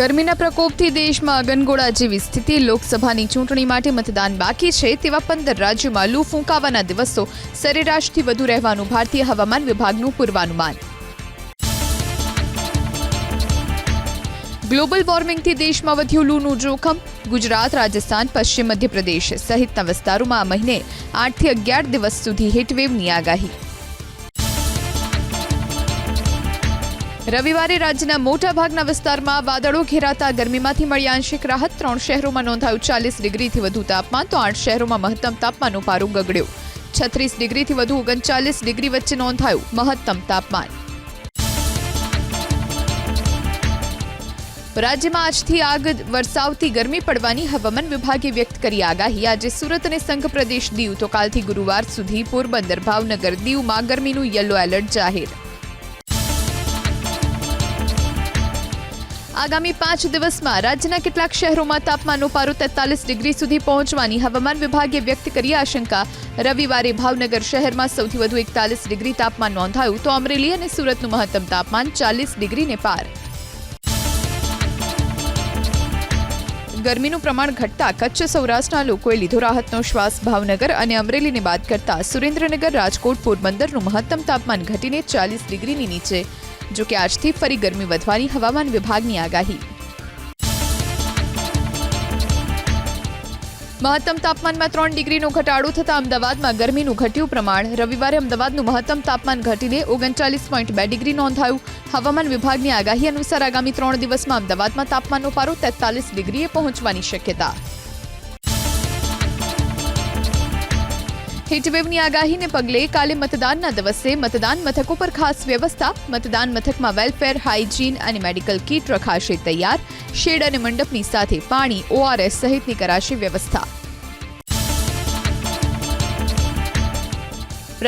ગરમીના પ્રકોપથી દેશમાં અગનગોળા જેવી સ્થિતિ, લોકસભાની ચૂંટણી માટે મતદાન બાકી છે તેવા પંદર રાજ્યોમાં લૂ ફૂંકાવાના દિવસો સરેરાશથી વધુ રહેવાનું ભારતીય હવામાન વિભાગનું પૂર્વાનુમાન. ગ્લોબલ વોર્મિંગથી દેશમાં વધ્યું લૂનું જોખમ, ગુજરાત, રાજસ્થાન, પશ્ચિમ મધ્યપ્રદેશ સહિતના વિસ્તારોમાં આ મહિને આઠથી અગિયાર દિવસ સુધી હીટવેવની આગાહી. રવિવારે રાજ્યના મોટાભાગના વિસ્તારમાં વાદળો ઘેરાતા ગરમીમાંથી મળી આંશિક રાહત. ત્રણ શહેરોમાં નોંધાયું ચાલીસ ડિગ્રીથી વધુ તાપમાન, તો આઠ શહેરોમાં મહત્તમ તાપમાનનું પારું ગગડ્યો. છત્રીસ ડિગ્રીથી વધુ ઓગણચાલીસ ડિગ્રી વચ્ચે નોંધાયું મહત્તમ તાપમાન. રાજ્યમાં આજથી આગ વરસાવતી ગરમી પડવાની હવામાન વિભાગે વ્યક્ત કરી આગાહી. આજે સુરત અને સંઘ પ્રદેશ દીવ, તો કાલથી ગુરુવાર સુધી પોરબંદર, ભાવનગર દીવમાં ગરમીનું યલો એલર્ટ જાહેર. આગામી પાંચ દિવસમાં રાજ્યના કેટલાક શહેરોમાં તાપમાનનો પારો તેતાલીસ ડિગ્રી સુધી પહોંચવાની હવામાન વિભાગે વ્યક્ત કરી આશંકા. રવિવારે ભાવનગર શહેરમાં સૌથી વધુ એકતાલીસ ડિગ્રી તાપમાન નોંધાયું તો અમરેલી અને સુરતનું મહત્તમ તાપમાન ચાલીસ ડિગ્રીને પાર. ગરમીનું પ્રમાણ ઘટતા કચ્છ સૌરાષ્ટ્રના લોકોએ લીધો રાહતનો શ્વાસ. ભાવનગર અને અમરેલીને બાદ કરતા સુરેન્દ્રનગર, રાજકોટ, પોરબંદરનું મહત્તમ તાપમાન ઘટીને ચાલીસ ડિગ્રીની નીચે. જો કે આજથી ફરી ગરમી વધવાની હવામાન વિભાગની આગાહી. મહત્તમ તાપમાનમાં ત્રણ ડિગ્રીનો ઘટાડો થતાં અમદાવાદમાં ગરમીનું ઘટ્યું પ્રમાણ. રવિવારે અમદાવાદનું મહત્તમ તાપમાન ઘટીને ઓગણચાલીસ પોઈન્ટ બે ડિગ્રી નોંધાયું. હવામાન વિભાગની આગાહી અનુસાર આગામી ત્રણ દિવસમાં અમદાવાદમાં તાપમાનનો પારો તેતાલીસ ડિગ્રીએ પહોંચવાની શક્યતા. હીટવેવની આગાહીને પગલે કાલે મતદાનના દિવસે મતદાન મથકો પર ખાસ વ્યવસ્થા, મતદાન મથકમાં વેલફેર, હાઇજીન અને મેડિકલ કીટ રખાશે તૈયાર. શેડ અને મંડપની સાથે પાણી, ઓઆરએસ સહિતની કરાશે વ્યવસ્થા.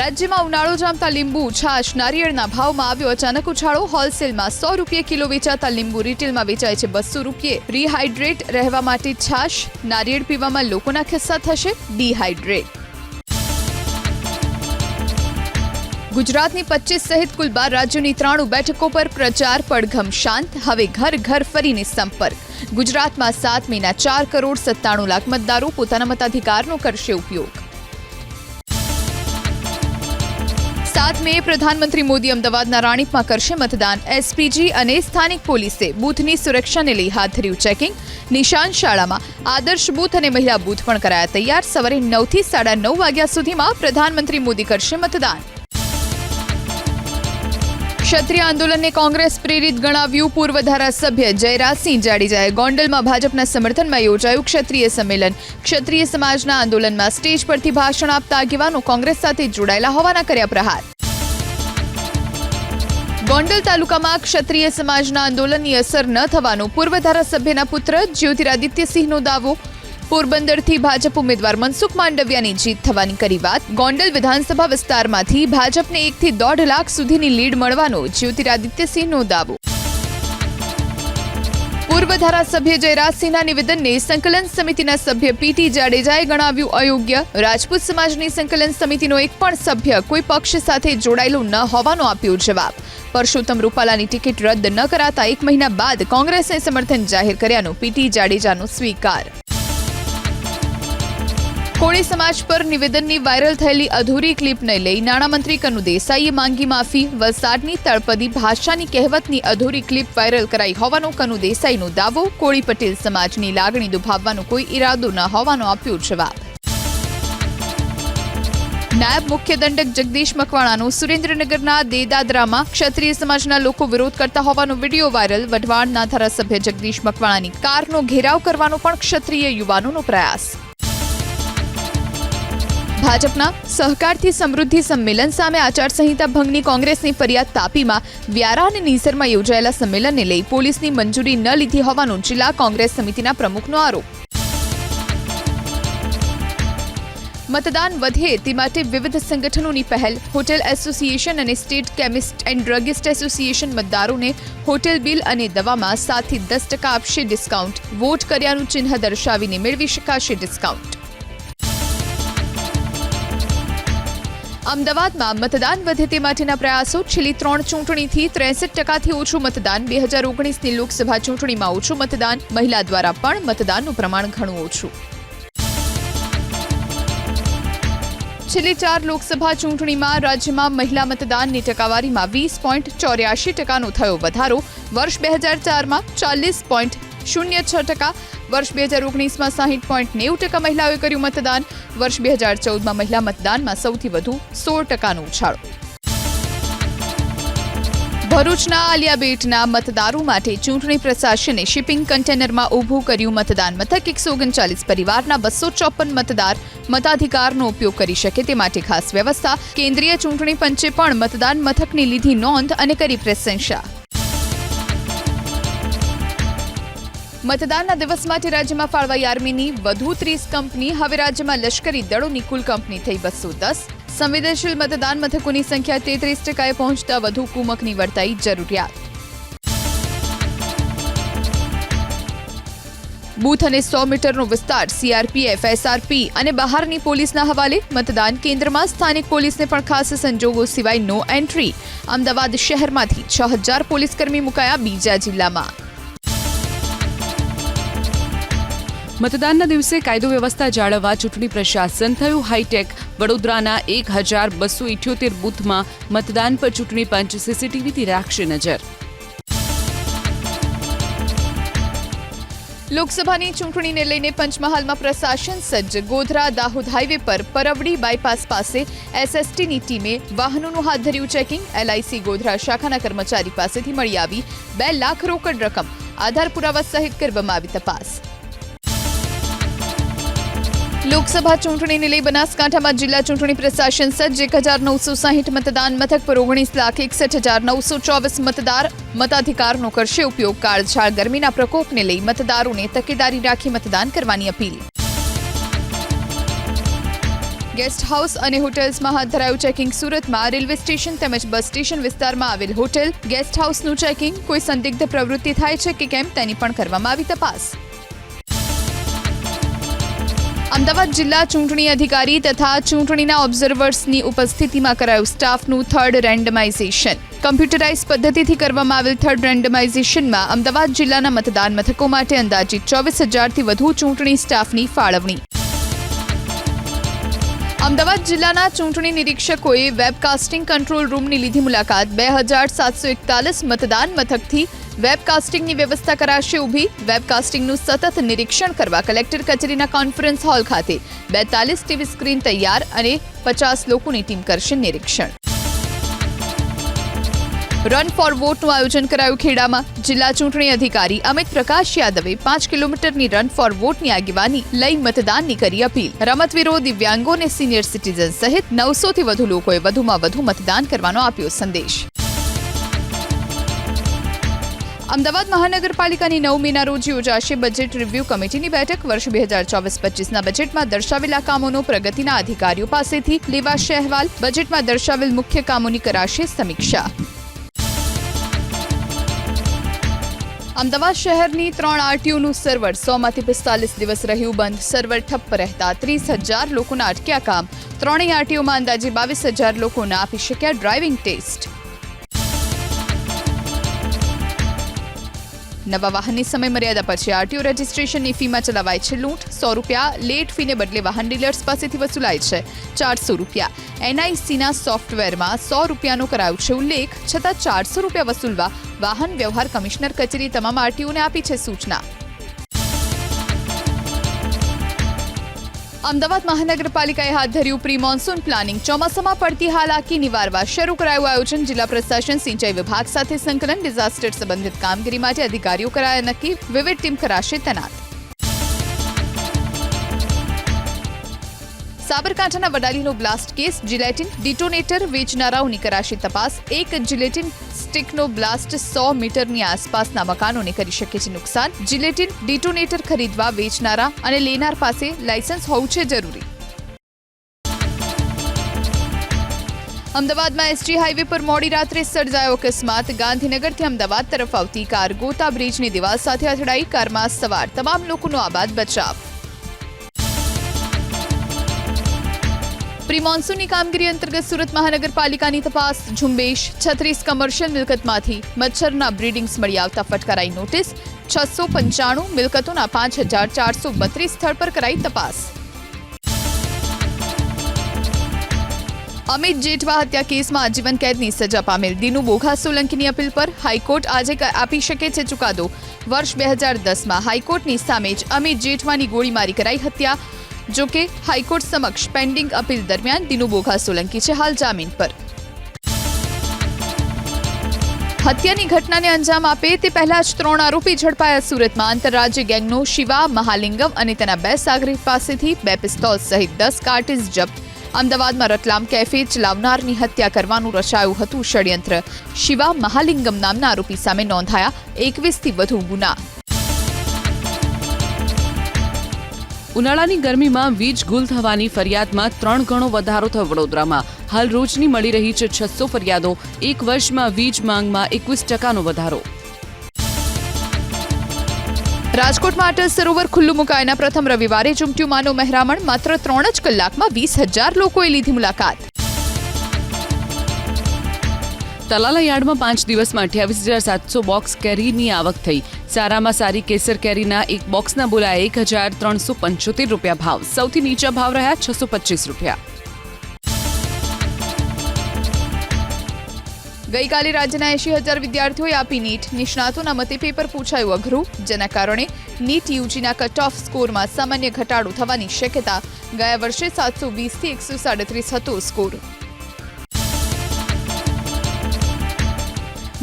રાજ્યમાં ઉનાળો જામતા લીંબુ, છાશ, નારિયેળના ભાવમાં આવ્યો અચાનક ઉછાળો. હોલસેલમાં સો રૂપિયા કિલો વેચાતા લીંબુ રિટેલમાં વેચાય છે બસો રૂપિયે. રિહાઇડ્રેટ રહેવા માટે છાશ, નારિયેળ પીવામાં લોકોના ખિસ્સા થશે ડિહાઇડ્રેટ. ગુજરાતની પચીસ સહિત કુલ બાર રાજ્યોની ત્રાણું બેઠકો પર પ્રચાર પડઘમ શાંત. હવે ઘર ઘર ફરીને સંપર્ક. ગુજરાતમાં સાત મેના ચાર કરોડ સત્તાણું લાખ મતદારો પોતાના મતાધિકારનો કરશે ઉપયોગ. સાત મે પ્રધાનમંત્રી મોદી અમદાવાદના રાણીપમાં કરશે મતદાન. એસપીજી અને સ્થાનિક પોલીસે બૂથની સુરક્ષાને લઈ હાથ ધર્યું ચેકિંગ. નિશાન શાળામાં આદર્શ બૂથ અને મહિલા બૂથ પણ કરાયા તૈયાર. સવારે નવથી સાડા નવ વાગ્યા સુધીમાં પ્રધાનમંત્રી મોદી કરશે મતદાન. ક્ષત્રિય આંદોલનને કોંગ્રેસ પ્રેરિત ગણાવ્યું પૂર્વ ધારાસભ્ય જયરાજસિંહ જાડેજાએ. ગોંડલમાં ભાજપના સમર્થનમાં યોજાયું ક્ષત્રિય સંમેલન. ક્ષત્રિય સમાજના આંદોલનમાં સ્ટેજ પરથી ભાષણ આપતા આગેવાનો કોંગ્રેસ સાથે જોડાયેલા હોવાના કર્યા પ્રહાર. ગોંડલ તાલુકામાં ક્ષત્રિય સમાજના આંદોલનની અસર ન થવાનો પૂર્વ ધારાસભ્યના પુત્ર જ્યોતિરાદિત્યસિંહનો દાવો. પોરબંદરથી ભાજપ ઉમેદવાર મનસુખ માંડવિયાની જીત થવાની કરી વાત. ગોંડલ વિધાનસભા વિસ્તારમાંથી ભાજપને એકથી દોઢ લાખ સુધીની લીડ મળવાનો જ્યોતિરાદિત્યસિંહનો દાવો. પૂર્વ ધારાસભ્ય જયરાજસિંહના નિવેદનને સંકલન સમિતિના સભ્ય પીટી જાડેજાએ ગણાવ્યું અયોગ્ય. રાજપૂત સમાજની સંકલન સમિતિનો એક પણ સભ્ય કોઈ પક્ષ સાથે જોડાયેલો ન હોવાનો આપ્યો જવાબ. પરસોત્તમ રૂપાલાની ટિકિટ રદ ન કરાતા એક મહિના બાદ કોંગ્રેસને સમર્થન જાહેર કર્યાનો પીટી જાડેજાનો સ્વીકાર. કોળી સમાજ પર નિવેદનની વાયરલ થયેલી અધૂરી ક્લિપને લઈ નાણામંત્રી કનુ દેસાઈએ માંગી માફી. વલસાડની તળપદી ભાષાની કહેવતની અધૂરી ક્લિપ વાયરલ કરાઈ હોવાનો કનુ દેસાઈનો દાવો. કોળી પટેલ સમાજની લાગણી દુભાવવાનો કોઈ ઈરાદો ન હોવાનો આપ્યો જવાબ. નાયબ મુખ્ય દંડક જગદીશ મકવાણાનો સુરેન્દ્રનગરના દેદાદરામાં ક્ષત્રિય સમાજના લોકો વિરોધ કરતા હોવાનો વીડિયો વાયરલ. વઢવાણના ધારાસભ્ય જગદીશ મકવાણાની કારનો ઘેરાવ કરવાનો પણ ક્ષત્રિય યુવાનોનો પ્રયાસ. ભાજપના સહકારથી સમૃદ્ધિ સંમેલન સામે આચારસંહિતા ભંગની કોંગ્રેસની ફરિયાદ તાપીમાં વ્યારા અને નીસરમાં યોજાયેલા સંમેલનને લઈ પોલીસની મંજૂરી ન લીધી હોવાનો જિલ્લા કોંગ્રેસ સમિતિના પ્રમુખનો આરોપ. મતદાન વધે તે માટે વિવિધ સંગઠનોની પહેલ, હોટેલ એસોસિએશન અને state chemist and druggist association મતદારોને હોટેલ બિલ અને દવામાં સાતથી દસ ટકા આપશે ડિસ્કાઉન્ટ. વોટ કર્યાનું ચિહ્ન દર્શાવીને મેળવી શકાશે ડિસ્કાઉન્ટ. અમદાવાદમાં મતદાન વધે તે માટેના પ્રયાસો. છેલ્લી ત્રણ ચૂંટણીથી ત્રેસઠ ટકાથી ઓછું મતદાન. બે હજાર ઓગણીસની લોકસભા ચૂંટણીમાં ઓછું મતદાન. મહિલા દ્વારા પણ મતદાનનું પ્રમાણ ઘણું ઓછું. છેલ્લી ચાર લોકસભા ચૂંટણીમાં રાજ્યમાં મહિલા મતદાનની ટકાવારીમાં વીસ પોઈન્ટ ચોર્યાસી ટકાનો થયો વધારો. વર્ષ બે હજાર ચારમાં ચાલીસ પોઈન્ટ શૂન્ય છ ટકા. વર્ષ બે હજાર ઓગણીસમાં સાહીઠ પોઈન્ટ નેવું ટકા મહિલાઓએ કર્યું મતદાન. વર્ષ બે હજાર ચૌદમાં મહિલા મતદાનમાં સૌથી વધુ સોળ ટકાનો ઉછાળો. ભરૂચના આલિયાબેટના મતદારો માટે ચૂંટણી પ્રશાસને શિપિંગ કન્ટેનરમાં ઊભું કર્યું મતદાન. મથક એકસો ઓગણચાલીસ પરિવારના બસો ચોપન મતદાર મતાધિકારનો ઉપયોગ કરી શકે તે માટે ખાસ વ્યવસ્થા. કેન્દ્રીય ચૂંટણી પંચે પણ મતદાન મથકની લીધી નોંધ અને કરી પ્રશંસા. મતદાનના દિવસ માટે રાજ્યમાં ફાળવાઈ આર્મીની વધુ ત્રીસ કંપની, હવે રાજ્યમાં લશ્કરી દળોની કુલ કંપની થઈ બસો દસ. સંવેદનશીલ મતદાન મથકોની સંખ્યા તેત્રીસ ટકાએ પહોંચતા વધુ કુમકની વર્તાઈ જરૂરિયાત. બૂથ અને સો મીટરનો વિસ્તાર, સીઆરપીએફ, એસઆરપી અને બહારની પોલીસના હવાલે મતદાન કેન્દ્રમાં સ્થાનિક પોલીસને પણ ખાસ સંજોગો સિવાય નો એન્ટ્રી. અમદાવાદ શહેરમાંથી છ હજાર પોલીસકર્મી મુકાયા બીજા જિલ્લામાં. મતદાનના દિવસે કાયદો વ્યવસ્થા જાળવવા ચૂંટણી પ્રશાસન થયું હાઈટેક. વડોદરાના એક હજાર બસો ઇઠ્યોતેર બૂથમાં મતદાન પર ચૂંટણી પંચ સીસીટીવીથી રાખશે નજર. લોકસભાની ચૂંટણીને લઈને પંચમહાલમાં પ્રશાસન સજ્જ. ગોધરા દાહોદ હાઈવે પર પરવડી બાયપાસ પાસે એસએસટીની ટીમે વાહનોનું હાથ ધર્યું ચેકિંગ. એલઆઈસી ગોધરા શાખાના કર્મચારી પાસેથી મળી આવી બે લાખ રોકડ રકમ. આધાર પુરાવા સહિત કરવામાં આવી તપાસ. લોકસભા ચૂંટણીને લઈ બનાસકાંઠામાં જિલ્લા ચૂંટણી પ્રશાસન સજ્જ એક હજાર નવસો સાહીઠ મતદાન મથક પર ઓગણીસ લાખ એકસઠ હજાર નવસો ચોવીસ મતદાર મતાધિકારનો કરશે ઉપયોગ કાળઝાળ ગરમીના પ્રકોપને લઈ મતદારોને તકેદારી રાખી મતદાન કરવાની અપીલ. ગેસ્ટ હાઉસ અને હોટેલ્સમાં હાથ ધરાયું ચેકિંગ સુરતમાં રેલવે સ્ટેશન તેમજ બસ સ્ટેશન વિસ્તારમાં આવેલ હોટેલ ગેસ્ટ હાઉસનું ચેકિંગ કોઈ સંદિગ્ધ પ્રવૃત્તિ થાય છે કે કેમ તેની પણ કરવામાં આવી તપાસ. અમદાવાદ જિલ્લા ચૂંટણી અધિકારી તથા ચૂંટણીના ઓબ્ઝર્વર્સની ઉપસ્થિતિમાં કરાયું સ્ટાફનું થર્ડ રેન્ડમાઇઝેશન. કમ્પ્યુટરાઇઝ પદ્ધતિથી કરવામાં આવેલ થર્ડ રેન્ડમાઇઝેશનમાં અમદાવાદ જિલ્લાના મતદાન મથકો માટે અંદાજિત ચોવીસ હજારથી વધુ ચૂંટણી સ્ટાફની ફાળવણી. અમદાવાદ જિલ્લાના ચૂંટણી નિરીક્ષકોએ વેબકાસ્ટિંગ કંટ્રોલ રૂમની લીધી મુલાકાત. બે હજાર સાતસો એકતાલીસ મતદાન મથકથી વેબકાસ્ટિંગની વ્યવસ્થા કરાશે ઊભી. વેબકાસ્ટિંગનું સતત નિરીક્ષણ કરવા કલેક્ટર કચેરીના કોન્ફરન્સ હોલ ખાતે બેતાલીસ ટીવી સ્ક્રીન તૈયાર અને પચાસ લોકોની ટીમ કરશે નિરીક્ષણ. રન ફોર વોટનું આયોજન કરાયું ખેડામાં. જિલ્લા ચૂંટણી અધિકારી અમિત પ્રકાશ યાદવે પાંચ કિલોમીટરની રન ફોર વોટની આગેવાની લઈ મતદાનની કરી અપીલ. રમતવીરો દિવ્યાંગો અને સિનિયર સિટીઝન સહિત નવસોથી વધુ લોકોએ વધુમાં વધુ મતદાન કરવાનો આપ્યો સંદેશ. અમદાવાદ મહાનગરપાલિકાની નવ મેના રોજ યોજાશે બજેટ રિવ્યૂ કમિટીની બેઠક. વર્ષ બે હજાર ચોવીસ પચીસના બજેટમાં દર્શાવેલા કામોનો પ્રગતિના અધિકારીઓ પાસેથી લેવાશે અહેવાલ. બજેટમાં દર્શાવેલ મુખ્ય કામોની કરાશે સમીક્ષા. અમદાવાદ શહેરની ત્રણ આરટીઓનું સર્વર, સોમાંથી પિસ્તાલીસ દિવસ રહ્યું બંધ. સર્વર ઠપ્પ રહેતા ત્રીસ હજાર લોકોના અટક્યા કામ. ત્રણેય આરટીઓમાં અંદાજે બાવીસ હજાર લોકોના આપી શક્યા ડ્રાઇવિંગ ટેસ્ટ. નવા વાહનની સમય મર્યાદા પછી આરટીઓ રજીસ્ટ્રેશનની ફીમાં ચલાવાય છે લૂંટ. સો રૂપિયા લેટ ફીને બદલે વાહન ડીલર્સ પાસેથી વસૂલાય છે. ચારસો રૂપિયા. એનઆઈસીના સોફ્ટવેરમાં સો રૂપિયાનો કરાયો છે ઉલ્લેખ. છતાં ચારસો રૂપિયા વસૂલવા વાહન વ્યવહાર કમિશનર કચેરી તમામ આરટીઓને આપી છે સૂચના. અમદાવાદ મહાનગરપાલિકાએ હાથ ધર્યું પ્રી મોન્સૂન પ્લાનિંગ. ચોમાસામાં પડતી હાલાકી નિવારવા શરૂ કરાયું આયોજન. જિલ્લા પ્રશાસન, સિંચાઈ વિભાગ સાથે સંકલન, ડિઝાસ્ટર સંબંધિત કામગીરી માટે અધિકારીઓ કરાયા નક્કી. વિવિધ ટીમ કરાશે તૈનાત. સાબરકાંઠાના વડાલીનો બ્લાસ્ટ કેસ. જિલેટિન ડિટોનેટર વેચનારાઓની કરાશે તપાસ. એક જિલેટિન સ્ટિકનો બ્લાસ્ટ સો મીટરની આસપાસના મકાનોને કરી શકે છે નુકસાન. જિલેટિન ડિટોનેટર ખરીદવા વેચનારા અને લેનાર પાસે લાયસન્સ હોવું છે જરૂરી. અમદાવાદમાં એસટી હાઈવે પર મોડી રાત્રે સર્જાયો અકસ્માત. ગાંધીનગરથી અમદાવાદ તરફ આવતી કાર ગોતા બ્રિજની દિવાલ સાથે અથડાઈ. કારમાં સવાર. તમામ લોકોનો આબાદ બચાવ. પ્રી મોન્સૂનની કામગીરી અંતર્ગત સુરત મહાનગરપાલિકાની તપાસ, ઝુંબેશ, છત્રીસ કમર્શિયલ મિલકતમાંથી મચ્છરના બ્રીડિંગ્સ મળી આવતા ફટકારાઈ નોટિસ, છસો પંચાણું મિલકતોના પાંચ હજાર ચારસો બત્રીસ સ્થળ પર કરાઈ તપાસ. અમિત જેઠવા હત્યા કેસમાં આજીવન કેદની સજા પામેલ. દીનુ બોઘા સોલંકીની અપીલ પર હાઈકોર્ટ આજે આપી શકે છે ચુકાદો. વર્ષ બે હજાર દસમાં હાઈકોર્ટની સામે જ અમિત જેઠવાની ગોળીમારી કરાઈ હત્યા. જો કે હાઈકોર્ટ સમક્ષ પેન્ડિંગ અપીલ દરમિયાન દિનુ બોઘા સોલંકી છે હાલ જામીન પર. હત્યાની ઘટનાને અંજામ આપે તે પહેલા જ ત્રણ આરોપી ઝડપાયા સુરતમાં. આંતરરાજ્ય ગેંગનો શિવા, મહાલિંગમ અને તેના બે સાગરી પાસેથી બે પિસ્તોલ સહિત દસ કાર્ટીઝ જપ્ત. અમદાવાદમાં રતલામ કેફે ચલાવનારની હત્યા કરવાનું રચાયું હતું ષડયંત્ર. શિવા, મહાલિંગમ નામના આરોપી સામે નોંધાયા એકવીસથી વધુ ગુના. ઉનાળાની ગરમીમાં વીજ ગુલ થવાની ફરિયાદમાં ત્રણ ગણો વધારો થયો વડોદરામાં. હાલ રોજની મળી રહી છે છસો ફરિયાદો. એક વર્ષમાં વીજ માંગમાં એકવીસ ટકાનો વધારો. રાજકોટમાં અટલ સરોવર ખુલ્લું મુકાયાના પ્રથમ રવિવારે ચૂંટ્યું માનું મહેરામણ. માત્ર ત્રણ જ કલાકમાં વીસ હજાર લોકોએ લીધી મુલાકાત. તલાલા યાર્ડમાં પાંચ દિવસમાં અઠ્યાવીસ હજાર સાતસો બોક્સ કેરીની આવક થઈ. સારામાં સારી કેસર કેરીના એક બોક્સના બોલા એક હજાર ત્રણસો પંચોતેર રૂપિયા ભાવ. સૌથી નીચા ભાવ રહ્યા છસો પચીસ રૂપિયા. ગઈકાલે રાજ્યના એંશી હજાર વિદ્યાર્થીઓએ આપી નીટ. નિષ્ણાતોના મતે પેપર પૂછાયું અઘરું, જેના કારણે નીટ યુજીના કટ ઓફ સ્કોરમાં સામાન્ય ઘટાડો થવાની શક્યતા ગયા વર્ષે સાતસો વીસથી એકસો સાડત્રીસ હતો સ્કોર.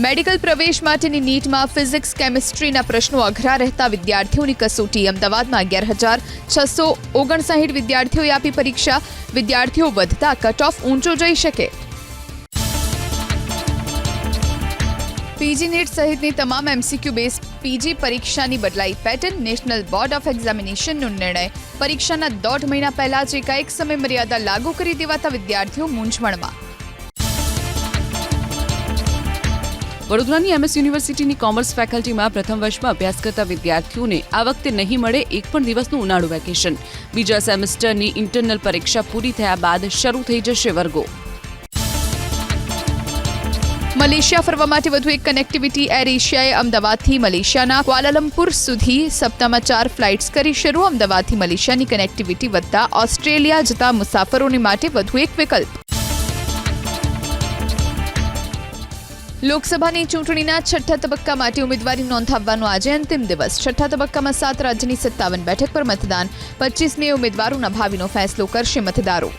મેડિકલ પ્રવેશ માટેની નીટમાં ફિઝિક્સ, કેમિસ્ટ્રીના પ્રશ્નો અઘરા રહેતા વિદ્યાર્થીઓની કસોટી અમદાવાદમાં અગિયાર હજાર છસો ઓગણસાઠ વિદ્યાર્થીઓએ આપી પરીક્ષા. વિદ્યાર્થીઓ વધતા કટ ઓફ ઊંચો જઈ શકે. પીજી નીટ સહિતની તમામ એમસીક્યુ બેઝ પીજી પરીક્ષાની બદલાઈ. પેટર્ન નેશનલ બોર્ડ ઓફ એક્ઝામિનેશનનો નિર્ણય. પરીક્ષાના દોઢ મહિના પહેલા જ એકાએક સમય મર્યાદા લાગુ કરી દેવાતા વિદ્યાર્થીઓ મૂંઝવણમાં. વડોદરાની એમએસ યુનિવર્સિટીની કોમર્સ ફેકલ્ટીમાં પ્રથમ વર્ષમાં અભ્યાસ કરતા વિદ્યાર્થીઓને આ વખતે નહીં મળે એક પણ દિવસનું ઉનાળુ વેકેશન. બીજા સેમેસ્ટરની ઇન્ટરનલ પરીક્ષા પૂરી થયા બાદ શરૂ થઈ જશે વર્ગો. મલેશિયા ફરવા માટે વધુ એક કનેક્ટિવિટી એર એશિયાએ અમદાવાદથી મલેશિયાના ક્વાલાલંપુર સુધી સપ્તાહમાં ચાર ફ્લાઇટ્સ કરી શરૂ. અમદાવાદથી મલેશિયાની કનેક્ટિવિટી વધતા ઓસ્ટ્રેલિયા જતા મુસાફરોને માટે વધુ એક વિકલ્પ. લોકસભાની ચૂંટણીના છઠ્ઠા તબક્કા માટે ઉમેદવારી નોંધાવવાનો આજે અંતિમ દિવસ. છઠ્ઠા તબક્કામાં સાત રાજ્યની સત્તાવન બેઠક પર મતદાન. પચીસ મે ઉમેદવારોના ભાવિનો ફેસલો કરશે મતદારો.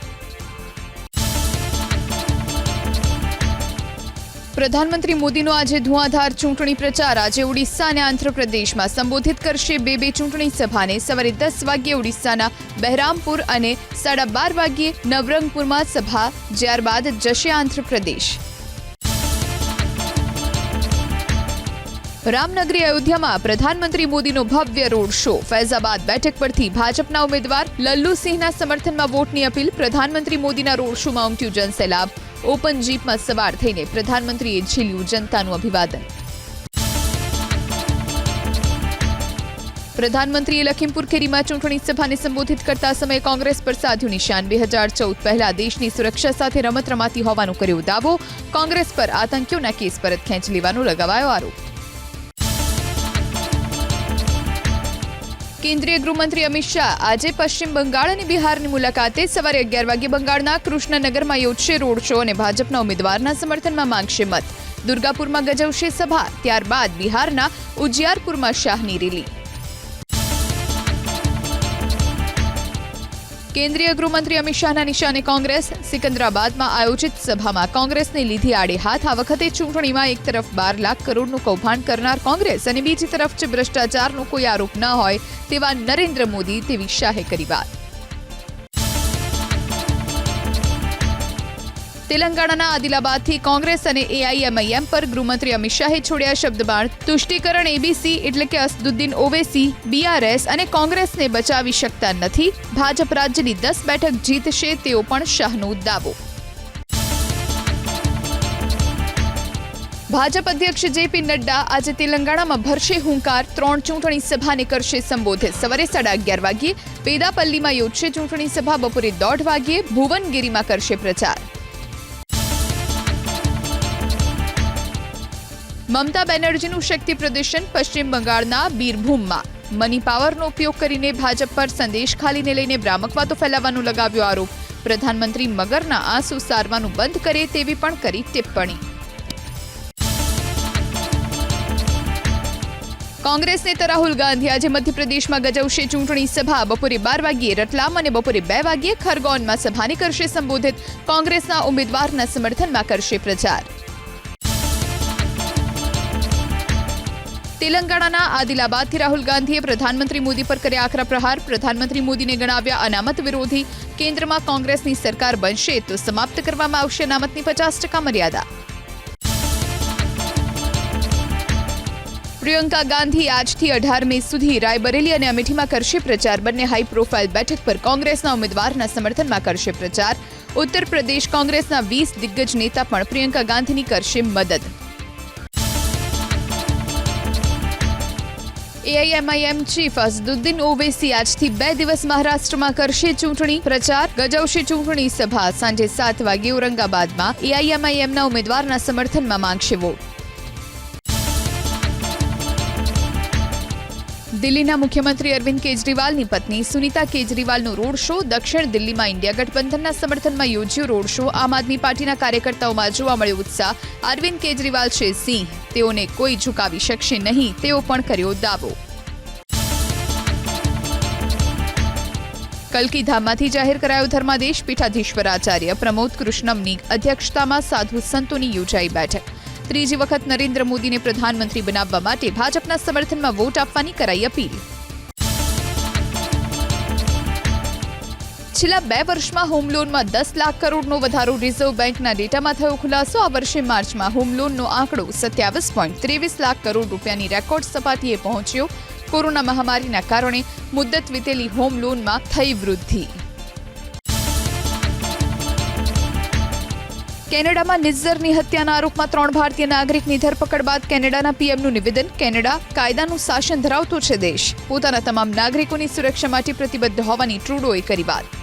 પ્રધાનમંત્રી મોદીનો આજે ધુઆધાર ચૂંટણી પ્રચાર. આજે ઓડિશા અને આંધ્રપ્રદેશમાં સંબોધિત કરશે બે બે ચૂંટણી સભાને. સવારે દસ વાગ્યે ઓડિશાના બહેરામપુર અને સાડા બાર વાગ્યે નવરંગપુરમાં સભા. જ્યારબાદ જશે આંધ્રપ્રદેશ. રામનગરી અયોધ્યામાં પ્રધાનમંત્રી મોદીનો ભવ્ય રોડ શો. ફૈઝાબાદ બેઠક પરથી ભાજપના ઉમેદવાર લલ્લુસિંહના સમર્થનમાં વોટની અપીલ. પ્રધાનમંત્રી મોદીના રોડ શોમાં ઉમટ્યું જનસેલાબ. ઓપન જીપમાં સવાર થઈને પ્રધાનમંત્રીએ ઝીલ્યું જનતાનું અભિવાદન. પ્રધાનમંત્રીએ લખીમપુર ખેરીમાં ચૂંટણી સભાને સંબોધિત કરતા સમયે કોંગ્રેસ પર સાધ્યું નિશાન. બે હજાર ચૌદ પહેલા દેશની સુરક્ષા સાથે રમત રમાતી હોવાનો કર્યો દાવો. કોંગ્રેસ પર આતંકીઓના કેસ પરત ખેંચ લેવાનો લગાવાયો આરોપ. કેન્દ્રીય ગૃહમંત્રી અમિત શાહ આજે પશ્ચિમ બંગાળ અને બિહારની મુલાકાતે સવારે અગિયાર વાગ્યે બંગાળના કૃષ્ણનગરમાં યોજશે રોડ શો અને ભાજપના ઉમેદવારના સમર્થનમાં માંગશે મત. દુર્ગાપુરમાં ગજવશે સભા, ત્યારબાદ બિહારના ઉજિયારપુરમાં શાહની રેલી. કેન્દ્રીય ગૃહમંત્રી અમિત શાહના નિશાને કોંગ્રેસ. સિકંદરાબાદમાં આયોજિત સભામાં કોંગ્રેસને લીધી આડે હાથ. આ વખતે ચૂંટણીમાં એક તરફ બાર લાખ કરોડનું કૌભાંડ કરનાર કોંગ્રેસ અને બીજી તરફ જે ભ્રષ્ટાચારનો કોઈ આરોપ ન હોય તેવા નરેન્દ્ર મોદી તેવી શાહે કરી વાત. તેલંગાણાના આદિલાબાદથી કોંગ્રેસ અને એઆઈએમઆઈએમ પર ગૃહમંત્રી અમિત શાહે છોડ્યા શબ્દબાણ તુષ્ટિકરણ એબીસી એટલે કે અસદુદ્દીન ઓવેસી, બીઆરએસ અને કોંગ્રેસને બચાવી શકતા નથી. ભાજપ રાજ્યની દસ બેઠક જીતશે તેવો પણ શાહનો દાવો. ભાજપ અધ્યક્ષ જેપી નડ્ડા આજે તેલંગાણામાં ભરશે હુંકાર. ત્રણ ચૂંટણી સભાને કરશે સંબોધિત સવારે સાડા અગિયાર વાગ્યે પેદાપલ્લીમાં યોજશે ચૂંટણી સભા. બપોરે દોઢ વાગ્યે ભુવનગીરીમાં કરશે પ્રચાર. મમતા બેનર્જીનું શક્તિ પ્રદર્શન પશ્ચિમ બંગાળના બીરભૂમમાં. મની પાવરનો ઉપયોગ કરીને ભાજપ પર સંદેશ ખાલીને લઈને ભ્રામકવાતો ફેલાવવાનો લગાવ્યો આરોપ. પ્રધાનમંત્રી મગરના આંસુ સારવાનું બંધ કરે તેવી પણ કરી ટિપ્પણી. કોંગ્રેસ નેતા રાહુલ ગાંધી આજે મધ્યપ્રદેશમાં ગજવશે ચૂંટણી સભા. બપોરે બાર વાગ્યે રતલામ અને બપોરે બે વાગ્યે ખરગોનમાં સભાને કરશે સંબોધિત કોંગ્રેસના ઉમેદવારના સમર્થનમાં કરશે પ્રચાર. તેલંગાણાના આદિલાબાદથી રાહુલ ગાંધીએ પ્રધાનમંત્રી મોદી પર કર્યા આકરા પ્રહાર પ્રધાનમંત્રી મોદીને ગણાવ્યા અનામત વિરોધી કેન્દ્રમાં કોંગ્રેસની સરકાર બનશે તો સમાપ્ત કરવામાં આવશે અનામતની પચાસ ટકા મર્યાદા પ્રિયંકા ગાંધી આજથી અઢાર મે સુધી રાયબરેલી અને અમેઠીમાં કરશે પ્રચાર. બંને હાઈ પ્રોફાઇલ બેઠક પર કોંગ્રેસના ઉમેદવારના સમર્થનમાં કરશે પ્રચાર. ઉત્તર પ્રદેશ કોંગ્રેસના વીસ દિગ્ગજ નેતા પણ પ્રિયંકા ગાંધીની કરશે મદદ. એઆઈએમઆઈએમ ચીફ અઝદુદ્દીન ઓવેસી આજથી બે દિવસ મહારાષ્ટ્રમાં કરશે ચૂંટણી. પ્રચાર ગજવશે ચૂંટણી સભા. સાંજે સાત વાગે ઔરંગાબાદમાં એઆઈએમઆઈએમના ઉમેદવારના સમર્થનમાં માંગશે વોટ. દિલ્હીના મુખ્યમંત્રી અરવિંદ કેજરીવાલની પત્ની સુનીતા કેજરીવાલનો રોડ શો, દક્ષિણ દિલ્હીમાં ઇન્ડિયા ગઠબંધનના સમર્થનમાં યોજ્યો રોડ શો, આમ આદમી પાર્ટીના કાર્યકર્તાઓમાં જોવા મળ્યો ઉત્સાહ. અરવિંદ કેજરીવાલ છે સિંહ. તેઓને કોઈ ઝુકાવી શકશે નહીં, તેઓ પણ કર્યો દાવો. કલકીધામમાંથી જાહેર કરાયો ધર્માદેશ પીઠાધીશ્વરાચાર્ય પ્રમોદ કૃષ્ણમની અધ્યક્ષતામાં સાધુ સંતોની યોજાઈ બેઠક. ત્રીજી વખત નરેન્દ્ર મોદીને પ્રધાનમંત્રી બનાવવા માટે ભાજપના સમર્થનમાં વોટ આપવાની કરાઈ અપીલ. છેલ્લા બે વર્ષમાં હોમ લોનમાં દસ લાખ કરોડનો વધારો રિઝર્વ બેંકના ડેટામાં થયો ખુલાસો. આ વર્ષે માર્ચમાં હોમ લોનનો આંકડો સત્યાવીસ પોઈન્ટ ત્રેવીસ લાખ કરોડ રૂપિયાની રેકોર્ડ સપાટીએ પહોંચ્યો. કોરોના મહામારીના કારણે મુદ્દત વીતેલી હોમ લોનમાં થઈ વૃદ્ધિ. કેનેડામાં નિઝરની હત્યાના આરોપમાં ત્રણ ભારતીય નાગરિકની ધરપકડ બાદ કેનેડાના પીએમનું નિવેદન. કેનેડા કાયદાનું શાસન ધરાવતો છે દેશ. પોતાના તમામ નાગરિકોની સુરક્ષા માટે પ્રતિબદ્ધ હોવાની ટ્રુડોએ કરી વાત.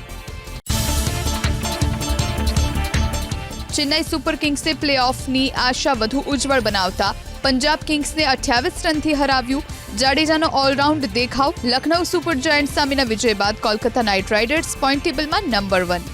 ચેન્નાઈ સુપર કિંગ્સે પ્લે ઓફની આશા વધુ ઉજ્જવળ બનાવતા પંજાબ કિંગ્સને અઠ્યાવીસ રનથી હરાવ્યું. જાડેજાનો ઓલરાઉન્ડ દેખાવ લખનૌ સુપર જાયન્ટ સામેના વિજય બાદ કોલકાતા નાઇટ રાઇડર્સ પોઈન્ટ ટેબલમાં નંબર વન.